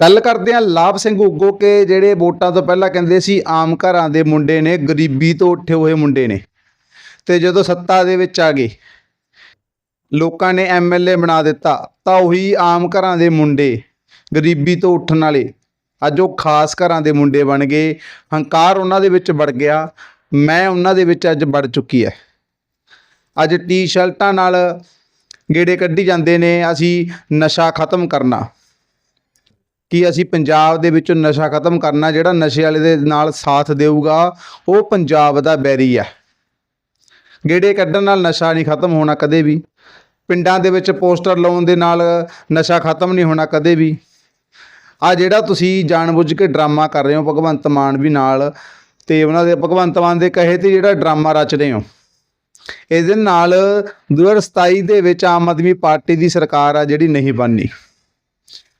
ਗੱਲ ਕਰਦੇ ਆ ਲਾਭ ਸਿੰਘ ਉਗੋ ਕੇ, ਜਿਹੜੇ ਵੋਟਾਂ ਤੋਂ ਪਹਿਲਾਂ ਕਹਿੰਦੇ ਸੀ ਆਮ ਘਰਾਂ ਦੇ ਮੁੰਡੇ ਨੇ, ਗਰੀਬੀ ਤੋਂ ਉੱਠੇ ਹੋਏ ਮੁੰਡੇ ਨੇ। ਤੇ ਜਦੋਂ ਸੱਤਾ ਦੇ ਵਿੱਚ ਆ ਗਏ, ਲੋਕਾਂ ਨੇ ਐਮਐਲਏ ਬਣਾ ਦਿੱਤਾ, ਤਾਂ ਉਹੀ ਆਮ ਘਰਾਂ ਦੇ ਮੁੰਡੇ, ਗਰੀਬੀ ਤੋਂ ਉੱਠਣ ਵਾਲੇ, ਅੱਜ ਉਹ ਖਾਸ ਘਰਾਂ ਦੇ ਮੁੰਡੇ ਬਣ ਗਏ, ਹੰਕਾਰ ਉਹਨਾਂ ਦੇ ਵਿੱਚ ਵੜ ਗਿਆ, ਮੈਂ ਉਹਨਾਂ ਦੇ ਵਿੱਚ ਅੱਜ ਵੜ ਚੁੱਕੀ ਹੈ ਅੱਜ ਟੀ-ਸ਼ਰਟਾਂ ਨਾਲ ਗੇੜੇ ਕੱਢੀ ਜਾਂਦੇ ਨੇ, ਅਸੀਂ ਨਸ਼ਾ ਖਤਮ ਕਰਨਾ। ਕਿ ਅਸੀਂ ਪੰਜਾਬ ਦੇ ਵਿੱਚੋਂ ਨਸ਼ਾ ਖਤਮ ਕਰਨਾ ਜਿਹੜਾ ਨਸ਼ੇ ਵਾਲੇ ਦੇ ਨਾਲ ਸਾਥ ਦੇਊਗਾ, ਉਹ ਪੰਜਾਬ ਦਾ ਬੈਰੀ ਹੈ ਗੇੜੇ ਕੱਢਣ ਨਾਲ ਨਸ਼ਾ ਨਹੀਂ ਖਤਮ ਹੋਣਾ ਕਦੇ ਵੀ। ਪਿੰਡਾਂ ਦੇ ਵਿੱਚ ਪੋਸਟਰ ਲਾਉਣ ਦੇ ਨਾਲ ਨਸ਼ਾ ਖਤਮ ਨਹੀਂ ਹੋਣਾ ਕਦੇ ਵੀ। ਆ ਜਿਹੜਾ ਤੁਸੀਂ ਜਾਣਬੁੱਝ ਕੇ ਡਰਾਮਾ ਕਰ ਰਹੇ ਹੋ ਭਗਵੰਤ ਮਾਨ ਵੀ ਨਾਲ, ਤੇ ਉਹਨਾਂ ਦੇ ਭਗਵੰਤ ਮਾਨ ਦੇ ਕਹੇ ਤੇ ਜਿਹੜਾ ਡਰਾਮਾ ਰਚ ਰਹੇ ਹੋ। ਇਹਦੇ ਨਾਲ 2027 ਦੇ ਵਿੱਚ ਆਮ ਆਦਮੀ ਪਾਰਟੀ ਦੀ ਸਰਕਾਰ ਆ ਜਿਹੜੀ ਨਹੀਂ ਬਣਨੀ।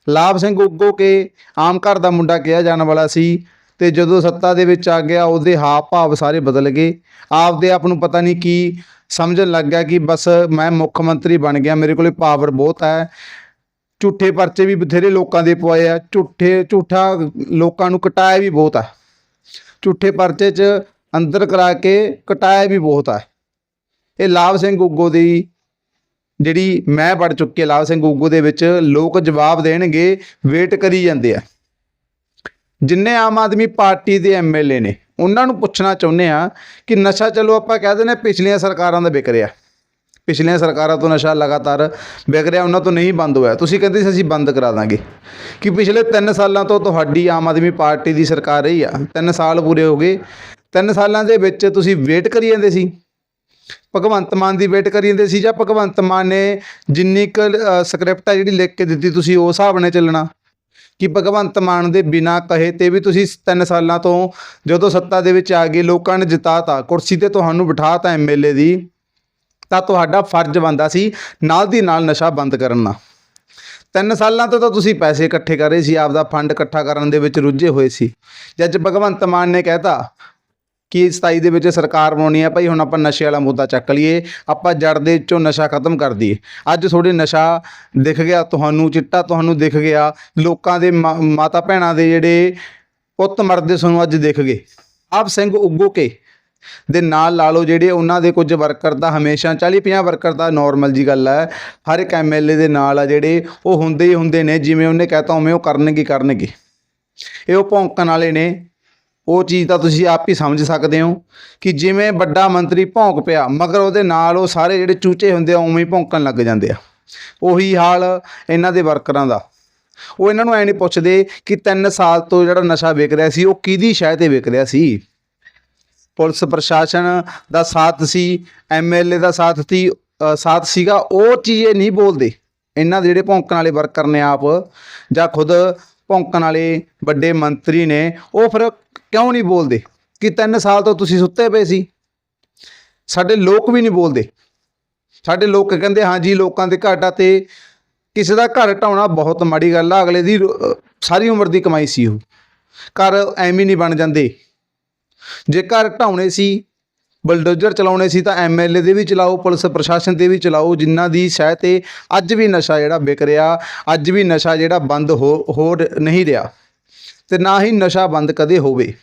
ਲਾਭ ਸਿੰਘ ਉੱਗੋ ਕੇ ਆਮ ਘਰ ਦਾ ਮੁੰਡਾ ਕਿਹਾ ਜਾਣ ਵਾਲਾ ਸੀ ਤੇ ਜਦੋਂ ਸੱਤਾ ਦੇ ਵਿੱਚ ਆ ਗਿਆ, ਉਹਦੇ ਹਾਵ ਭਾਵ ਸਾਰੇ ਬਦਲ ਗਏ। ਆਪਦੇ ਆਪ ਨੂੰ ਪਤਾ ਨਹੀਂ ਕੀ ਸਮਝਣ ਲੱਗ ਗਿਆ ਕਿ ਬਸ ਮੈਂ ਮੁੱਖ ਮੰਤਰੀ ਬਣ ਗਿਆ, ਮੇਰੇ ਕੋਲੇ ਪਾਵਰ ਬਹੁਤ ਹੈ। ਝੂਠੇ ਪਰਚੇ ਵੀ ਬਥੇਰੇ ਲੋਕਾਂ ਦੇ ਪਵਾਏ ਆ, ਝੂਠੇ, ਝੂਠਾ ਲੋਕਾਂ ਨੂੰ ਕਟਾਇਆ ਵੀ ਬਹੁਤ ਆ। ਝੂਠੇ ਪਰਚੇ 'ਚ ਅੰਦਰ ਕਰਾ ਕੇ ਕਟਾਇਆ ਵੀ ਬਹੁਤ ਆ। ਇਹ ਲਾਭ ਸਿੰਘ ਉੱਗੋ ਦੀ ਜਿਹੜੀ ਮੈਂ ਪੜ ਚੁੱਕੀ ਲਾਭ ਸਿੰਘ ਉੱਗੋ ਦੇ ਵਿੱਚ, ਲੋਕ ਜਵਾਬ ਦੇਣਗੇ, ਵੇਟ ਕਰੀ ਜਾਂਦੇ ਆ। ਜਿੰਨੇ ਆਮ ਆਦਮੀ ਪਾਰਟੀ ਦੇ ਐਮਐਲਏ ਨੇ, ਉਹਨਾਂ ਨੂੰ ਪੁੱਛਣਾ ਚਾਹੁੰਦੇ ਆ ਕਿ ਨਸ਼ਾ ਚਲੋ ਆਪਾਂ ਕਹਿ ਦਿੰਦੇ ਹਾਂ ਪਿਛਲੀਆਂ ਸਰਕਾਰਾਂ ਦਾ ਵਿਕ ਰਿਹਾ। ਪਿਛਲੀਆਂ ਸਰਕਾਰਾਂ ਤੋਂ ਨਸ਼ਾ ਲਗਾਤਾਰ ਵਿਕ ਰਿਹਾ, ਉਹਨਾਂ ਤੋਂ ਨਹੀਂ ਬੰਦ ਹੋਇਆ। ਤੁਸੀਂ ਕਹਿੰਦੇ ਸੀ ਅਸੀਂ ਬੰਦ ਕਰਾ ਦਾਂਗੇ। ਕਿ ਪਿਛਲੇ 3 ਸਾਲਾਂ ਤੋਂ ਤੁਹਾਡੀ ਆਮ ਆਦਮੀ ਪਾਰਟੀ ਦੀ ਸਰਕਾਰ ਰਹੀ ਆ। 3 ਸਾਲ ਪੂਰੇ ਹੋ ਗਏ। 3 ਸਾਲਾਂ ਦੇ ਵਿੱਚ ਤੁਸੀਂ ਵੇਟ ਕਰੀ ਜਾਂਦੇ ਸੀ। ਭਗਵੰਤ ਮਾਨ ਦੀ ਵੇਟ ਕਰੀ ਜਾਂਦੇ ਸੀ ਜਾਂ ਭਗਵੰਤ ਮਾਨ ਨੇ ਜਿੰਨੀ ਕੁ ਸਕ੍ਰਿਪਟ ਆ ਜਿਹੜੀ ਲਿਖ ਕੇ ਦਿੱਤੀ ਤੁਸੀਂ ਉਸ ਹਿਸਾਬ ਨਾਲ ਚੱਲਣਾ? ਕਿ ਭਗਵੰਤ ਮਾਨ ਦੇ ਬਿਨਾ ਕਹੇ ਤੇ ਵੀ ਤੁਸੀਂ 3 ਸਾਲਾਂ ਤੋਂ ਜਦੋਂ ਸੱਤਾ ਦੇ ਵਿੱਚ ਆ ਗਏ, ਲੋਕਾਂ ਨੇ ਜਿਤਾਤਾ, ਕੁਰਸੀ ਤੇ ਤੁਹਾਨੂੰ ਬਿਠਾਤਾ ਐਮਐਲਏ ਦੀ, ਤਾਂ ਤੁਹਾਡਾ ਫਰਜ਼ ਬਣਦਾ ਸੀ ਨਾਲ ਦੀ ਨਾਲ ਨਸ਼ਾ ਬੰਦ ਕਰਨਾ ਤਿੰਨ ਸਾਲਾਂ ਤੋਂ ਤਾਂ ਤੁਸੀਂ ਪੈਸੇ ਇਕੱਠੇ ਕਰ ਰਹੇ ਸੀ, ਆਪਦਾ ਫੰਡ ਇਕੱਠਾ ਕਰਨ ਦੇ ਵਿੱਚ ਰੁੱਝੇ ਹੋਏ ਸੀ। ਜੱਜ ਭਗਵੰਤ ਮਾਨ ਨੇ ਕਹਿਤਾ ਕਿ 27 ਦੇ ਵਿੱਚ ਸਰਕਾਰ ਬਣਾਉਣੀ ਹੈ, ਭਾਈ ਹੁਣ ਆਪਾਂ ਨਸ਼ੇ ਵਾਲਾ ਮੁੱਦਾ ਚੱਕ ਲਈਏ, ਆਪਾਂ ਜੜ ਦੇ ਵਿੱਚੋਂ ਨਸ਼ਾ ਖਤਮ ਕਰ ਦਈਏ। ਅੱਜ ਥੋੜੇ ਨਸ਼ਾ ਦਿਖ ਗਿਆ, ਤੁਹਾਨੂੰ ਚਿੱਟਾ ਤੁਹਾਨੂੰ ਦਿਖ ਗਿਆ, ਲੋਕਾਂ ਦੇ ਮਾ- ਮਾਤਾ ਭੈਣਾਂ ਦੇ ਜਿਹੜੇ ਪੁੱਤ ਮਰਦੇ ਸਾਨੂੰ ਅੱਜ ਦਿਖ ਗਏ। ਆਪ ਸਿੰਘ ਉੱਗੋ ਕੇ ਦੇ ਨਾਲ ਲਾ ਲਓ ਜਿਹੜੇ ਉਹਨਾਂ ਦੇ ਕੁਝ ਵਰਕਰ ਦਾ ਹਮੇਸ਼ਾ 40 50 ਵਰਕਰ ਦਾ ਨਾਰਮਲ ਜੀ ਗੱਲ ਹੈ। ਹਰ ਇੱਕ ਐਮਐਲਏ ਦੇ ਨਾਲ ਆ ਜਿਹੜੇ ਉਹ ਹੁੰਦੇ ਹੀ ਹੁੰਦੇ ਨੇ, ਜਿਵੇਂ ਉਹਨੇ ਕਹਿਤਾ ਉਵੇਂ ਉਹ ਕਰਨਗੇ ਕਰਨਗੇ। ਇਹ ਉਹ ਭੌਂਕਣ ਵਾਲੇ ਨੇ ਉਹ ਚੀਜ਼ ਤਾਂ ਤੁਸੀਂ ਆਪ ਹੀ ਸਮਝ ਸਕਦੇ ਹੋ ਕਿ ਜਿਵੇਂ ਵੱਡਾ ਮੰਤਰੀ ਭੌਂਕ ਪਿਆ, ਮਗਰ ਉਹਦੇ ਨਾਲ ਉਹ ਸਾਰੇ ਜਿਹੜੇ ਚੂਚੇ ਹੁੰਦੇ ਆ, ਉਵੇਂ ਹੀ ਭੌਂਕਣ ਲੱਗ ਜਾਂਦੇ ਆ। ਉਹੀ ਹਾਲ ਇਹਨਾਂ ਦੇ ਵਰਕਰਾਂ ਦਾ। ਉਹ ਇਹਨਾਂ ਨੂੰ ਐ ਨਹੀਂ ਪੁੱਛਦੇ ਕਿ 3 ਸਾਲ ਤੋਂ ਜਿਹੜਾ ਨਸ਼ਾ ਵਿਕ ਰਿਹਾ ਸੀ, ਉਹ ਕਿਹਦੀ ਸ਼ਾਇ ਤੇ ਵਿਕ ਰਿਹਾ ਸੀ? ਪੁਲਿਸ ਪ੍ਰਸ਼ਾਸਨ ਦਾ ਸਾਥ ਸੀ ਐਮਐਲਏ ਦਾ ਸਾਥ ਸੀ ਸਾਥ ਸੀਗਾ, ਉਹ ਚੀਜ਼ ਇਹ ਨਹੀਂ ਬੋਲਦੇ। ਇਹਨਾਂ ਦੇ ਜਿਹੜੇ ਭੌਂਕਣ ਵਾਲੇ ਵਰਕਰ ਨੇ ਆਪ ਜਾਂ ਖੁਦ ਭੌਂਕਣ ਵਾਲੇ ਵੱਡੇ ਮੰਤਰੀ ਨੇ, ਉਹ ਫਿਰ ਕਿਉਂ ਨਹੀਂ ਬੋਲਦੇ? ਕਿ 3 ਸਾਲ ਤੋਂ ਤੁਸੀਂ ਸੁੱਤੇ ਪਏ ਸੀ? ਸਾਡੇ ਲੋਕ ਵੀ ਨਹੀਂ ਬੋਲਦੇ। ਸਾਡੇ ਲੋਕ ਕਹਿੰਦੇ ਹਾਂਜੀ ਲੋਕਾਂ ਦੇ ਘਾਟਾ ਤੇ ਕਿਸੇ ਦਾ ਘਰ ਢਾਉਣਾ ਬਹੁਤ ਮਾੜੀ ਗੱਲ ਆ, ਅਗਲੇ ਦੀ ਸਾਰੀ ਉਮਰ ਦੀ ਕਮਾਈ ਸੀ ਉਹ। ਘਰ ਐਵੇਂ ਨਹੀਂ ਬਣ ਜਾਂਦੇ। ਜੇ ਘਰ ਢਾਉਣੇ ਸੀ ਬਲਡੋਜ਼ਰ ਚਲਾਉਣੇ ਸੀ ਤਾਂ ਐਮਐਲਏ ਦੇ ਵੀ ਚਲਾਓ, ਪੁਲਿਸ ਪ੍ਰਸ਼ਾਸਨ ਦੇ ਵੀ ਚਲਾਓ, ਜਿਨ੍ਹਾਂ ਦੀ ਸਹਿ ਤੇ ਅੱਜ ਵੀ ਨਸ਼ਾ ਜਿਹੜਾ ਵਿਕ ਰਿਹਾ, ਅੱਜ ਵੀ ਨਸ਼ਾ ਜਿਹੜਾ ਬੰਦ ਹੋ ਹੋ ਨਹੀਂ ਰਿਹਾ। ਤੇ ਨਾ ਹੀ ਨਸ਼ਾ ਬੰਦ ਕਦੇ ਹੋਵੇ।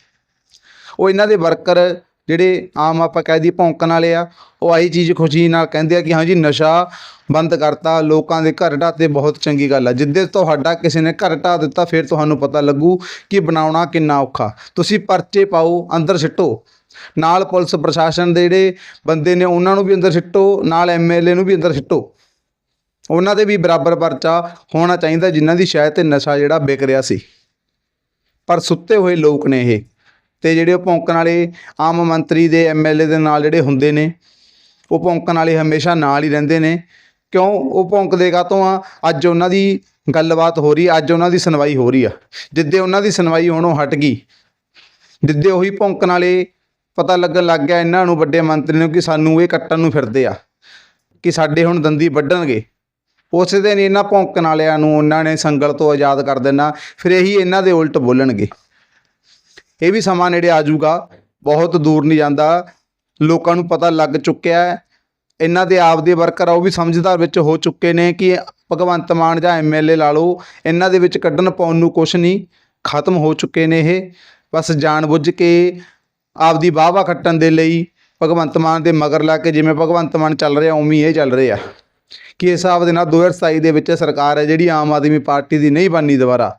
ਉਹ ਇਹਨਾਂ ਦੇ ਵਰਕਰ ਜਿਹੜੇ ਆਮ ਆਪਾਂ ਕਹਿ ਦਈਏ ਭੌਂਕਣ ਵਾਲੇ ਆ, ਉਹ ਆਹੀ ਚੀਜ਼ ਖੁਸ਼ੀ ਨਾਲ ਕਹਿੰਦੇ ਆ ਕਿ ਹਾਂਜੀ ਨਸ਼ਾ ਬੰਦ ਕਰਤਾ, ਲੋਕਾਂ ਦੇ ਘਰ ਢਾਤੇ ਬਹੁਤ ਚੰਗੀ ਗੱਲ ਆ। ਜਿੱਦੇ ਤੁਹਾਡਾ ਕਿਸੇ ਨੇ ਘਰ ਢਾ ਦਿੱਤਾ, ਫਿਰ ਤੁਹਾਨੂੰ ਪਤਾ ਲੱਗੂ ਕਿ ਬਣਾਉਣਾ ਕਿੰਨਾ ਔਖਾ। ਤੁਸੀਂ ਪਰਚੇ ਪਾਓ, ਅੰਦਰ ਸਿੱਟੋ। ਨਾਲ ਪੁਲਿਸ ਪ੍ਰਸ਼ਾਸਨ ਦੇ ਜਿਹੜੇ ਬੰਦੇ ਨੇ, ਉਹਨਾਂ ਨੂੰ ਵੀ ਅੰਦਰ ਸਿੱਟੋ, ਨਾਲ ਐਮਐਲਏ ਨੂੰ ਵੀ ਅੰਦਰ ਸਿੱਟੋ। ਉਹਨਾਂ ਦੇ ਵੀ ਬਰਾਬਰ ਪਰਚਾ ਹੋਣਾ ਚਾਹੀਦਾ, ਜਿਨ੍ਹਾਂ ਦੀ ਸ਼ਾਇਦ ਤੇ ਨਸ਼ਾ ਜਿਹੜਾ ਵਿਕ ਰਿਹਾ ਸੀ। ਪਰ ਸੁੱਤੇ ਹੋਏ ਲੋਕ ਨੇ ਇਹ। ਤੇ ਜਿਹੜੇ ਉਹ ਭੌਂਕਣ ਵਾਲੇ ਆਮ ਮੰਤਰੀ ਦੇ ਐਮਐਲਏ ਦੇ ਨਾਲ ਜਿਹੜੇ ਹੁੰਦੇ ਨੇ, ਉਹ ਭੌਂਕਣ ਵਾਲੇ ਹਮੇਸ਼ਾ ਨਾਲ ਹੀ ਰਹਿੰਦੇ ਨੇ। ਕਿਉਂ? ਉਹ ਭੌਂਕਦੇ ਕਾਹਤੋਂ ਆ? ਅੱਜ ਉਹਨਾਂ ਦੀ ਗੱਲਬਾਤ ਹੋ ਰਹੀ, ਅੱਜ ਉਹਨਾਂ ਦੀ ਸੁਣਵਾਈ ਹੋ ਰਹੀ ਆ। ਜਿੱਦੇ ਉਹਨਾਂ ਦੀ ਸੁਣਵਾਈ ਹੋਣੋਂ ਹਟ ਗਈ, ਜਿੱਦੇ ਉਹੀ ਭੌਂਕਣ ਵਾਲੇ ਪਤਾ ਲੱਗਣ ਲੱਗ ਗਿਆ ਇਹਨਾਂ ਨੂੰ ਵੱਡੇ ਮੰਤਰੀ ਨੂੰ ਕਿ ਸਾਨੂੰ ਇਹ ਕੱਟਣ ਨੂੰ ਫਿਰਦੇ ਆ, ਕਿ ਸਾਡੇ ਹੁਣ ਦੰਦੀ ਵੱਢਣਗੇ। ਉਸੇ ਦਿਨ ਇਹਨਾਂ ਭੌਂਕਣ ਵਾਲਿਆਂ ਨੂੰ, ਉਹਨਾਂ ਨੇ ਸੰਗਲ ਤੋਂ ਆਜ਼ਾਦ ਕਰ ਦੇਣਾ, ਫਿਰ ਇਹੀ ਇਹਨਾਂ ਦੇ ਉਲਟ ਬੋਲਣਗੇ। ਇਹ ਵੀ ਸਮਾਂ ਨੇੜੇ ਆ ਜਾਊਗਾ, ਬਹੁਤ ਦੂਰ ਨਹੀਂ ਜਾਂਦਾ, ਲੋਕਾਂ ਨੂੰ ਪਤਾ ਲੱਗ ਚੁੱਕਿਆ ਹੈ। ਇਹਨਾਂ ਦੇ ਆਪਦੇ ਵਰਕਰ ਆ, ਉਹ ਵੀ ਸਮਝਦਾਰ ਵਿੱਚ ਹੋ ਚੁੱਕੇ ਨੇ ਕਿ ਭਗਵੰਤ ਮਾਨ ਜਾਂ ਐਮਐਲਏ ਲਾ ਲਓ, ਇਹਨਾਂ ਦੇ ਵਿੱਚ ਕੱਢਣ ਪਾਉਣ ਨੂੰ ਕੁਛ ਨਹੀਂ, ਖਤਮ ਹੋ ਚੁੱਕੇ ਨੇ ਇਹ। ਬਸ ਜਾਣ ਬੁੱਝ ਕੇ ਆਪਦੀ ਵਾਹ-ਵਾਹ ਖੱਟਣ ਦੇ ਲਈ ਭਗਵੰਤ ਮਾਨ ਦੇ ਮਗਰ ਲਾ ਕੇ ਜਿਵੇਂ ਭਗਵੰਤ ਮਾਨ ਚੱਲ ਰਿਹਾ, ਉਵੇਂ ਇਹ ਚੱਲ ਰਿਹਾ। ਕਿ ਇਸ ਹਿਸਾਬ ਦੇ ਨਾਲ 2027 ਦੇ ਵਿੱਚ ਸਰਕਾਰ ਹੈ, ਜਿਹੜੀ ਆਮ ਆਦਮੀ ਪਾਰਟੀ ਦੀ ਨਹੀਂ ਬਣਨੀ ਦੁਬਾਰਾ।